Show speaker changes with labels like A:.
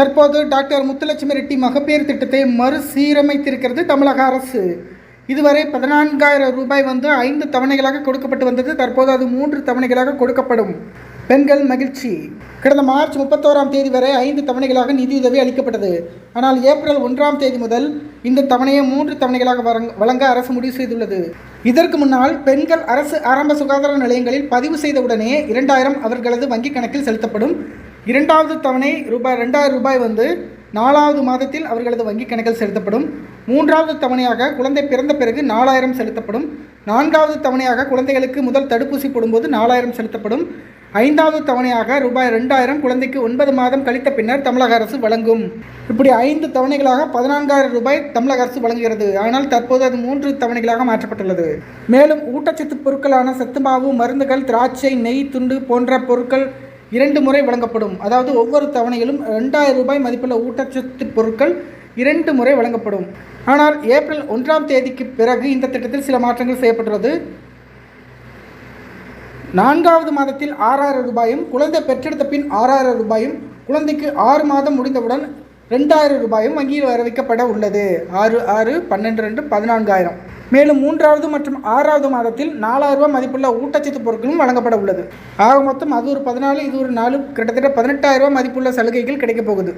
A: தற்போது டாக்டர் முத்துலட்சுமி ரெட்டி மகப்பேறு திட்டத்தை மறுசீரமைத்திருக்கிறது தமிழக அரசு. இதுவரை பதினான்காயிரம் ரூபாய் வந்து ஐந்து தவணைகளாக கொடுக்கப்பட்டு வந்தது. தற்போது அது மூன்று தவணைகளாக கொடுக்கப்படும். பெண்கள் மகிழ்ச்சி. கடந்த மார்ச் முப்பத்தோராம் தேதி வரை ஐந்து தவணைகளாக நிதியுதவி அளிக்கப்பட்டது. ஆனால் ஏப்ரல் ஒன்றாம் தேதி முதல் இந்த தவணையை மூன்று தவணைகளாக வழங்க அரசு முடிவு செய்துள்ளது. இதற்கு முன்னால் பெண்கள் அரசு ஆரம்ப சுகாதார நிலையங்களில் பதிவு செய்தவுடனே இரண்டாயிரம் அவர்களது வங்கிக் கணக்கில் செலுத்தப்படும். இரண்டாவது தவணை ரூபாய் ரெண்டாயிரம் ரூபாய் வந்து நாலாவது மாதத்தில் அவர்களது வங்கிக் கணக்கில் செலுத்தப்படும். மூன்றாவது தவணையாக குழந்தை பிறந்த பிறகு நாலாயிரம் செலுத்தப்படும். நான்காவது தவணையாக குழந்தைகளுக்கு முதல் தடுப்பூசி போடும்போது நாலாயிரம் செலுத்தப்படும். ஐந்தாவது தவணையாக ரூபாய் ரெண்டாயிரம் குழந்தைக்கு ஒன்பது மாதம் கழித்த பின்னர் தமிழக அரசு வழங்கும். இப்படி ஐந்து தவணைகளாக பதினான்காயிரம் ரூபாய் தமிழக அரசு வழங்குகிறது. ஆனால் தற்போது அது மூன்று தவணைகளாக மாற்றப்பட்டுள்ளது. மேலும் ஊட்டச்சத்து பொருட்களான சத்துமாவு மருந்துகள் திராட்சை நெய் துண்டு போன்ற பொருட்கள் இரண்டு முறை வழங்கப்படும். அதாவது ஒவ்வொரு தவணையிலும் ரெண்டாயிரம் ரூபாய் மதிப்புள்ள ஊட்டச்சத்து பொருட்கள் இரண்டு முறை வழங்கப்படும். ஆனால் ஏப்ரல் ஒன்றாம் தேதிக்கு பிறகு இந்த திட்டத்தில் சில மாற்றங்கள் செய்யப்பட்டுள்ளது. நான்காவது மாதத்தில் ஆறாயிரம் ரூபாயும் குழந்தை பெற்றெடுத்த பின் ஆறாயிரம் ரூபாயும் குழந்தைக்கு ஆறு மாதம் முடிந்தவுடன் ரெண்டாயிரம் ரூபாயும் வங்கியில் வர வைக்கப்பட உள்ளது. ஆறு ஆறு பன்னெண்டு ரெண்டு பதினான்காயிரம். மேலும் மூன்றாவது மற்றும் ஆறாவது மாதத்தில் நாலாயிரம் ரூபாய் மதிப்புள்ள ஊட்டச்சத்து பொருட்களும் வழங்கப்பட உள்ளது. ஆக மொத்தம் அது ஒரு பதினாலு இது ஒரு நாலு கிட்டத்தட்ட பதினெட்டாயிரம் ரூபாய் மதிப்புள்ள சலுகைகள் கிடைக்கப் போகுது.